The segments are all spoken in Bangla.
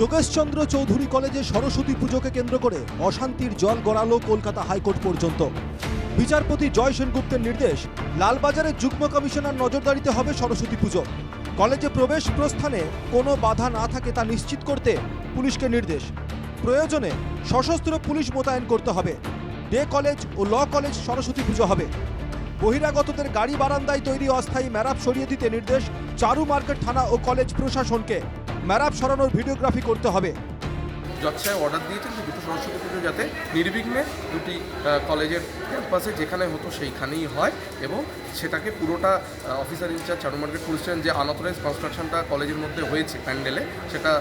যোগেশচন্দ্র চৌধুরী কলেজে সরস্বতী পুজোকে কেন্দ্র করে অশান্তির জল গড়ালো কলকাতা হাইকোর্ট পর্যন্ত। বিচারপতি জয় সেনগুপ্তের নির্দেশ, লালবাজারের যুগ্ম কমিশনার নজরদারিতে হবে সরস্বতী পুজো। কলেজে প্রবেশ প্রস্থানে কোনো বাধা না থাকে তা নিশ্চিত করতে পুলিশকে নির্দেশ। প্রয়োজনে সশস্ত্র পুলিশ মোতায়েন করতে হবে। ডে কলেজ ও ল কলেজ সরস্বতী পুজো হবে। বহিরাগতদের গাড়ি বারান্দায় তৈরি অস্থায়ী ম্যারাপ সরিয়ে দিতে নির্দেশ চারু মার্কেট থানা ও কলেজ প্রশাসনকে। ম্যারাপ সরানোর ভিডিওগ্রাফি করতে হবে। জজ অর্ডার দিয়েছেন যে দুটো সরস্বতী পুজো যাতে নির্বিঘ্নে দুটি কলেজের ক্যাম্পাসে যেখানে হতো সেইখানেই হয় এবং সেটাকে পুরোটা officer in-charge Charu market police যে আনঅথরাইজ কনস্ট্রাকশনটা কলেজের মধ্যে হয়েছে প্যান্ডেলে, সেটা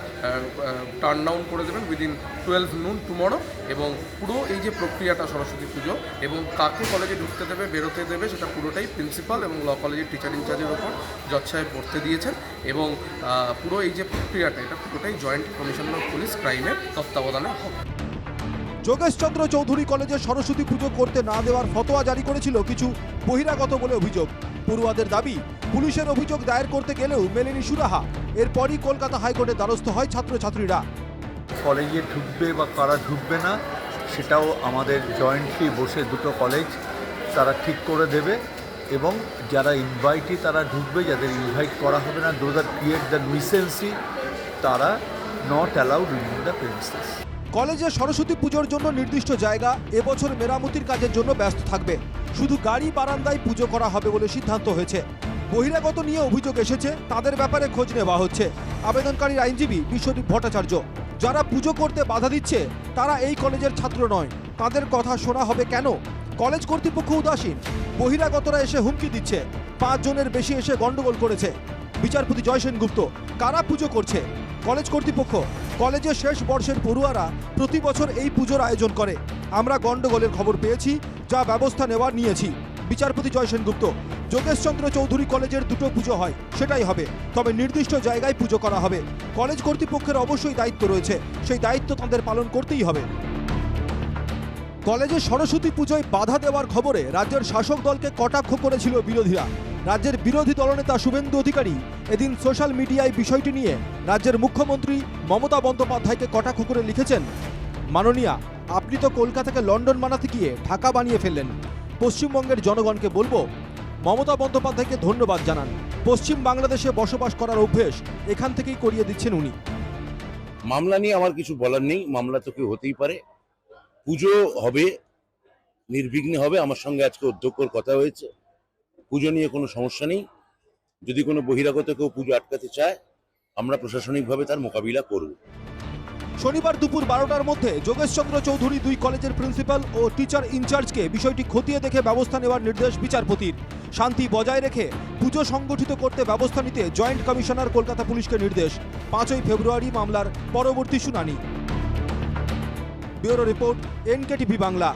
টার্ন ডাউন করে দেবেন উইদিন টুয়েলভ নুন টুমরো এবং পুরো এই যে প্রক্রিয়াটা সরস্বতী পুজো এবং কাকে কলেজে ঢুকতে দেবে, বেরোতে দেবে সেটা পুরোটাই প্রিন্সিপাল এবং ল কলেজের টিচার ইনচার্জের ওপর জজ করতে দিয়েছেন এবং পুরো এই যে প্রক্রিয়াটা, এটা পুরোটাই জয়েন্ট কমিশনার অফ পুলিশ ক্রাইমের তত্ত্বাবধানে হবে। যোগেশচন্দ্র চৌধুরী কলেজে সরস্বতী পুজো করতে না দেওয়ার ফতোয়া জারি করেছিল কিছু বহিরাগত বলে অভিযোগ। পড়ুয়াদের দাবি পুলিশের অভিযোগ দায়ের করতে গেলেও মেলেনি সুরাহা। এরপরই কলকাতা হাইকোর্টের দ্বারস্থ হয় ছাত্রছাত্রীরা। কলেজে ঢুকবে বা কারা ঢুকবে না সেটাও আমাদের জয়েন্টলি বসে দুটো কলেজ তারা ঠিক করে দেবে এবং যারা ইনভাইটি তারা ঢুকবে যাদের ইনভাইট করা হবে না those are create the nuisance তারা not allowed in the princess কলেজে সরস্বতী পুজোর জন্য নির্দিষ্ট জায়গা, এবছর মেরামতির কাজের জন্য ব্যস্ত থাকবে। শুধু গাড়ি বারান্দায় পুজো করা হবে বলে সিদ্ধান্ত হয়েছে। বহিরাগত নিয়ে অভিযোগ এসেছে, তাদের ব্যাপারে খোঁজ নেওয়া হচ্ছে। আবেদনকারীর আইনজীবী বিশ্বদীপ ভট্টাচার্য, যারা পুজো করতে বাধা দিচ্ছে, তারা এই কলেজের ছাত্র নয়। তাদের কথা শোনা হবে কেন? কলেজ কর্তৃপক্ষ উদাসীন। বহিরাগতরা এসে হুমকি দিচ্ছে। পাঁচ জনের বেশি এসে গণ্ডগোল করেছে। বিচারপতি জয় সেনগুপ্ত, কারা পুজো করছে? কলেজ কর্তৃপক্ষ, কলেজের শেষ বর্ষের পড়ুয়ারা প্রতি বছর এই পুজোর আয়োজন করে। আমরা গন্ডগোলের খবর পেয়েছি, যা ব্যবস্থা নেওয়ার নিয়েছি। বিচারপতি জয় সেনগুপ্ত, যোগেশচন্দ্র চৌধুরী কলেজের দুটো পুজো হয়, সেটাই হবে। তবে নির্দিষ্ট জায়গায় পুজো করা হবে। কলেজ কর্তৃপক্ষের অবশ্যই দায়িত্ব রয়েছে, সেই দায়িত্ব তাদের পালন করতেই হবে। কলেজে সরস্বতী পুজোয় বাধা দেওয়ার খবরে রাজ্যের শাসক দলকে কটাক্ষ করেছিল বিরোধীরা। রাজ্যের বিরোধী দলনেতা শুভেন্দু অধিকারী এদিন সোশ্যাল মিডিয়ায় বিষয়টি নিয়ে রাজ্যের মুখ্যমন্ত্রী মমতা বন্দ্যোপাধ্যায়কে কটাক্ষ করে লিখেছেন, মাননীয়া, আপনি তো কলকাতাকে লন্ডন বানাতে গিয়ে ঢাকা বানিয়ে ফেললেন। পশ্চিমবঙ্গের জনগণকে বলব, মমতা বন্দ্যোপাধ্যায়কে ধন্যবাদ জানান। পশ্চিম বাংলাদেশে বসবাস করার অভ্যেস এখান থেকেই করিয়ে দিচ্ছেন উনি। মামলা নিয়ে আমার কিছু বলার নেই, মামলা তো কেউ হতেই পারে। পুজো হবে, নির্বিঘ্নে হবে, আমার সঙ্গে আজকে অধ্যক্ষর কথা হয়েছে। পুজো নিয়ে কোনো সমস্যা নেই। যদি কোনো বহিরাগত কেউ পুজো আটকাতে চায়, আমরা প্রশাসনিকভাবে তার মোকাবিলা করব। শনিবার দুপুর বারোটার মধ্যে যোগেশচন্দ্র চৌধুরী দুই কলেজের প্রিন্সিপাল ও টিচার ইনচার্জকে বিষয়টি খতিয়ে দেখে ব্যবস্থা নেওয়ার নির্দেশ বিচারপতির। শান্তি বজায় রেখে পুজো সংগঠিত করতে ব্যবস্থা নিতে জয়েন্ট কমিশনার কলকাতা পুলিশকে নির্দেশ। পাঁচই ফেব্রুয়ারি মামলার পরবর্তী শুনানি। Bureau report, NKTV Bangla.